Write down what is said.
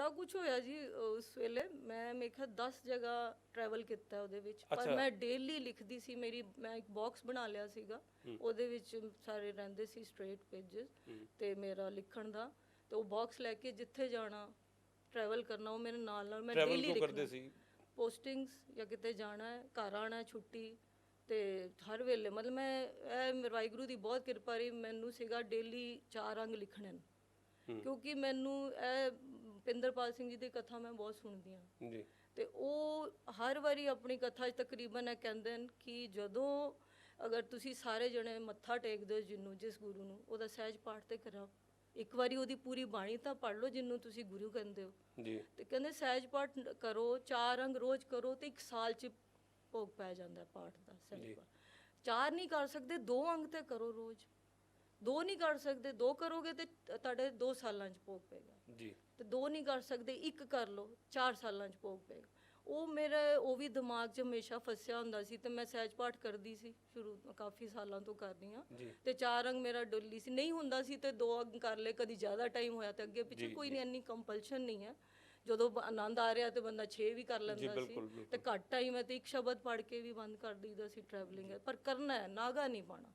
ਬੜਾ ਕੁਝ ਹੋਇਆ ਜੀ ਉਸ ਵੇਲੇ। ਮੈਂ ਖਿਆਲ 10 ਜਗ੍ਹਾ ਟਰੈਵਲ ਕੀਤਾ ਉਹਦੇ ਵਿੱਚ। ਪਰ ਅੱਛਾ। ਮੈਂ ਡੇਲੀ ਲਿਖਦੀ ਸੀ ਮੇਰੀ ਮੈਂ ਇੱਕ ਬਾਕਸ ਬਣਾ ਲਿਆ ਸੀਗਾ। ਉਹਦੇ ਵਿੱਚ ਸਾਰੇ ਰਹਿੰਦੇ ਸੀ ਸਟ੍ਰੇਟ ਪੇजेस ਤੇ ਮੇਰਾ ਲਿਖਣ ਦਾ। ਤੇ ਉਹ ਬਾਕਸ ਲੈ ਕੇ ਜਿੱਥੇ ਜਾਣਾ ਟਰੈਵਲ ਕਰਨਾ ਉਹ ਮੇਰੇ ਨਾਲ ਨਾਲ ਮੈਂ ਡੇਲੀ ਕਿਉਂ ਕਰਦੇ ਸੀ? ਪੋਸਟਿੰਗਸ ਜਾਂ ਕਿਤੇ ਜਾਣਾ ਹੈ ਘਰ ਆਣਾ ਹੈ ਛੁੱਟੀ। ਤੇ ਹਰ ਵੇਲੇ ਮਤਲਬ ਮੈਂ ਇਹ ਵਾਹਿਗੁਰੂ ਦੀ ਬਹੁਤ ਕਿਰਪਾ ਰਹੀ ਮੈਨੂੰ ਸੀਗਾ ਡੇਲੀ ਚਾਰ ਅੰਗ ਲਿਖਣੇ ਨੇ। ਕਿਉਂਕਿ ਮੈਨੂੰ ਇਹ ਪਿੰਦਰਪਾਲ ਸਿੰਘ ਜੀ ਦੀ ਕਥਾ ਮੈਂ ਬਹੁਤ ਸੁਣਦੀ ਹਾਂ। ਜੀ। ਤੇ ਉਹ ਹਰ ਵਾਰੀ ਆਪਣੀ ਕਥਾ 'ਚ ਤਕਰੀਬਨ ਇਹ ਕਹਿੰਦੇ ਨੇ ਕਿ ਜਦੋਂ ਅਗਰ ਤੁਸੀਂ ਸਾਰੇ ਜਣੇ ਮੱਥਾ ਟੇਕਦੇ ਹੋ ਜਿੰਨੂੰ ਜਿਸ ਗੁਰੂ ਨੂੰ ਉਹਦਾ ਸਹਿਜ ਪਾਠ ਤੇ ਕਰਾਓ। ਇੱਕ ਵਾਰੀ ਉਹਦੀ ਪੂਰੀ ਬਾਣੀ ਤਾਂ ਪੜ੍ਹ ਲਓ ਜਿੰਨੂੰ ਤੁਸੀਂ ਗੁਰੂ ਕਹਿੰਦੇ ਹੋ। ਜੀ। ਤੇ ਕਹਿੰਦੇ ਸਹਿਜ ਪਾਠ ਕਰੋ ਚਾਰ ਅੰਗ ਰੋਜ਼ ਕਰੋ ਤੇ ਇੱਕ ਸਾਲ ਚ ਭੋਗ ਪੈ ਜਾਂਦਾ ਪਾਠ ਦਾ ਸਹਿਜ ਪਾਠ। ਚਾਰ ਨਹੀਂ ਕਰ ਸਕਦੇ ਦੋ ਅੰਗ ਤੇ ਕਰੋ ਰੋਜ਼। ਦੋ ਨਹੀਂ ਕਰ ਸਕਦੇ ਦੋ ਕਰੋਗੇ ਤੇ ਤੁਹਾਡੇ ਦੋ ਸਾਲਾਂ ਚ ਭੋਗ ਪਏਗਾ। ਜੀ। ਤੇ ਦੋ ਨਹੀਂ ਕਰ ਸਕਦੇ ਇੱਕ ਕਰ ਲਓ ਚਾਰ ਸਾਲਾਂ ਚ ਭੋਗ ਪਏਗਾ। ਉਹ ਮੇਰਾ ਉਹ ਵੀ ਦਿਮਾਗ 'ਚ ਹਮੇਸ਼ਾ ਫਸਿਆ ਹੁੰਦਾ ਸੀ ਤੇ ਮੈਂ ਸਹਿਜ ਪਾਠ ਕਰਦੀ ਸੀ ਸ਼ੁਰੂ ਤੋਂ ਕਾਫੀ ਸਾਲਾਂ ਤੋਂ ਕਰ ਰਹੀ ਹਾਂ ਤੇ ਚਾਰ ਅੰਗ ਮੇਰਾ ਡੁੱਲੀ ਸੀ। ਨਹੀਂ ਹੁੰਦਾ ਸੀ ਤੇ ਦੋ ਅੰਗ ਕਰ ਲਏ ਕਦੀ ਜ਼ਿਆਦਾ ਟਾਈਮ ਹੋਇਆ ਤੇ ਅੱਗੇ ਪਿੱਛੇ ਕੋਈ ਨਹੀਂ ਇੰਨੀ ਕੰਪਲਸ਼ਨ ਨਹੀਂ ਹੈ। ਜਦੋਂ ਆਨੰਦ ਆ ਰਿਹਾ ਤੇ ਬੰਦਾ 6 ਵੀ ਕਰ ਲੈਂਦਾ ਸੀ। ਤੇ ਘੱਟ ਟਾਈਮ ਹੈ ਤੇ ਇੱਕ ਸ਼ਬਦ ਪੜ੍ਹ ਕੇ ਵੀ ਬੰਦ ਕਰ ਦਈਦਾ ਸੀ ਟਰੈਵਲਿੰਗ ਪਰ ਕਰਨਾ ਹੈ ਨਾਗਾ ਨਹੀਂ ਪਾਣਾ